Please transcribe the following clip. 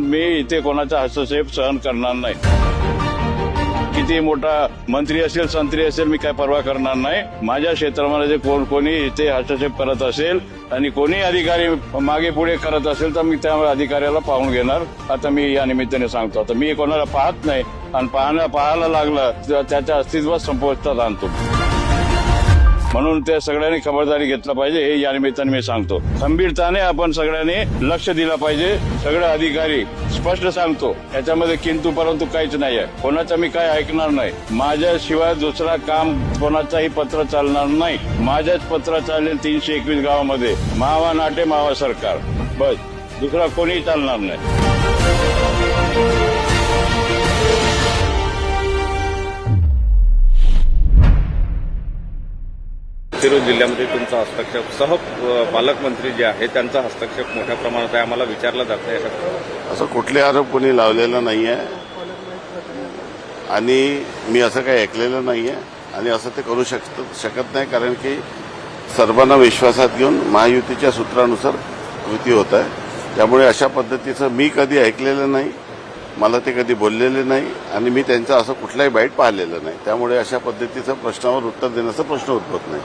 मी इथे कोणाचा हस्तक्षेप सहन करणार नाही. किती मोठा मंत्री असेल संत्री असेल मी काय परवा करणार नाही. माझ्या क्षेत्रामध्ये जे कोण कोणी इथे हस्तक्षेप करत असेल आणि कोणी अधिकारी मागे पुढे करत असेल तर मी त्या अधिकाऱ्याला पाहून घेणार. आता मी या निमित्ताने सांगतो. आता मी कोणाला पाहत नाही आणि पाहण्या पाहायला लागलं तर त्याच्या अस्तित्वात संपुष्टात आणतो. म्हणून त्या सगळ्यांनी खबरदारी घेतलं पाहिजे हे या निमित्ताने मी सांगतो. खंबीरताने आपण सगळ्यांनी लक्ष दिलं पाहिजे सगळे अधिकारी स्पष्ट सांगतो. याच्यामध्ये किंतु परंतु काहीच नाही आहे कोणाचं मी काय ऐकणार नाही. माझ्याशिवाय दुसरा काम कोणाचाही पत्र चालणार नाही. माझ्याच पत्र चालेल तीनशे एकवीस गावामध्ये. मावा नाटे मावा सरकार. बस. दुसरा कोणीही चालणार नाही. गडचिरोली जिल्ह्यामध्ये तुमचा हस्तक्षेप सह पालकमंत्री जे आहे त्यांचा हस्तक्षेप मोठ्या प्रमाणात आहे. आम्हाला विचारलं जात आहे असं कुठले आरोप कोणी लावलेला नाही आहे आणि मी असं काही ऐकलेलं नाही आहे आणि असं ते करू शकत शकत नाही कारण की सर्वांना विश्वासात घेऊन महायुतीच्या सूत्रानुसार कृती होत आहे. त्यामुळे अशा पद्धतीचं मी कधी ऐकलेलं नाही मला ते कधी बोललेले नाही आणि मी त्यांचं असं कुठलाही बाईट पाहिलेलं नाही. त्यामुळे अशा पद्धतीचं प्रश्नावर उत्तर देण्याचा प्रश्न उद्भवत नाही.